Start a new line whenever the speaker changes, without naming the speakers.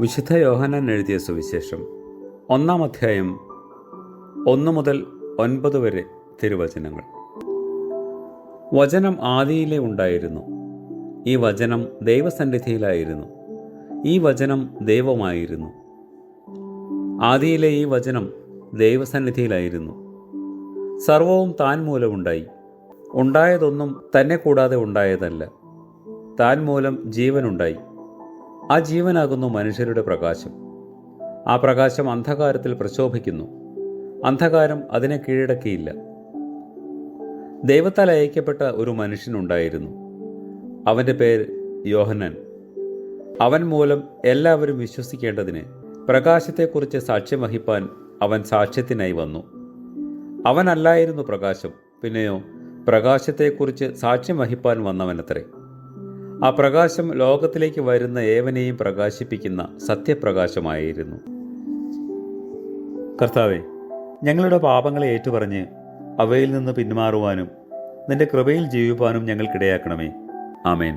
വിശുദ്ധ യോഹനാൻ എഴുതിയ സുവിശേഷം ഒന്നാം അധ്യായം ഒന്ന് മുതൽ ഒൻപത് വരെ തിരുവചനങ്ങൾ. വചനം ആദിയിലെ ഉണ്ടായിരുന്നു. ഈ വചനം ദൈവസന്നിധിയിലായിരുന്നു. ഈ വചനം ദൈവമായിരുന്നു. ആദിയിലെ ഈ വചനം ദൈവസന്നിധിയിലായിരുന്നു. സർവവും താൻ മൂലമുണ്ടായി. ഉണ്ടായതൊന്നും തന്നെ കൂടാതെ ഉണ്ടായതല്ല. താൻ മൂലം ജീവനുണ്ടായി. ആ ജീവനാകുന്നു മനുഷ്യരുടെ പ്രകാശം. ആ പ്രകാശം അന്ധകാരത്തിൽ പ്രശോഭിക്കുന്നു. അന്ധകാരം അതിനെ കീഴടക്കിയില്ല. ദൈവത്താൽ അയക്കപ്പെട്ട ഒരു മനുഷ്യനുണ്ടായിരുന്നു അവന്റെ പേര് യോഹനൻ അവൻ മൂലം എല്ലാവരും വിശ്വസിക്കേണ്ടതിന് പ്രകാശത്തെക്കുറിച്ച് സാക്ഷ്യം വഹിപ്പാൻ അവൻ സാക്ഷ്യത്തിനായി വന്നു. അവനല്ലായിരുന്നു പ്രകാശം പിന്നെയോ പ്രകാശത്തെക്കുറിച്ച് സാക്ഷ്യം വഹിപ്പാൻ വന്നവനത്രേ. ആ പ്രകാശം ലോകത്തിലേക്ക് വരുന്ന ഏവനെയും പ്രകാശിപ്പിക്കുന്ന സത്യപ്രകാശമായിരുന്നു. കർത്താവെ ഞങ്ങളുടെ പാപങ്ങളെ ഏറ്റുപറഞ്ഞ് അവയിൽ നിന്ന് പിന്മാറുവാനും നിന്റെ കൃപയിൽ ജീവിപ്പാനും ഞങ്ങൾക്കിടയാക്കണമേ. ആമേൻ.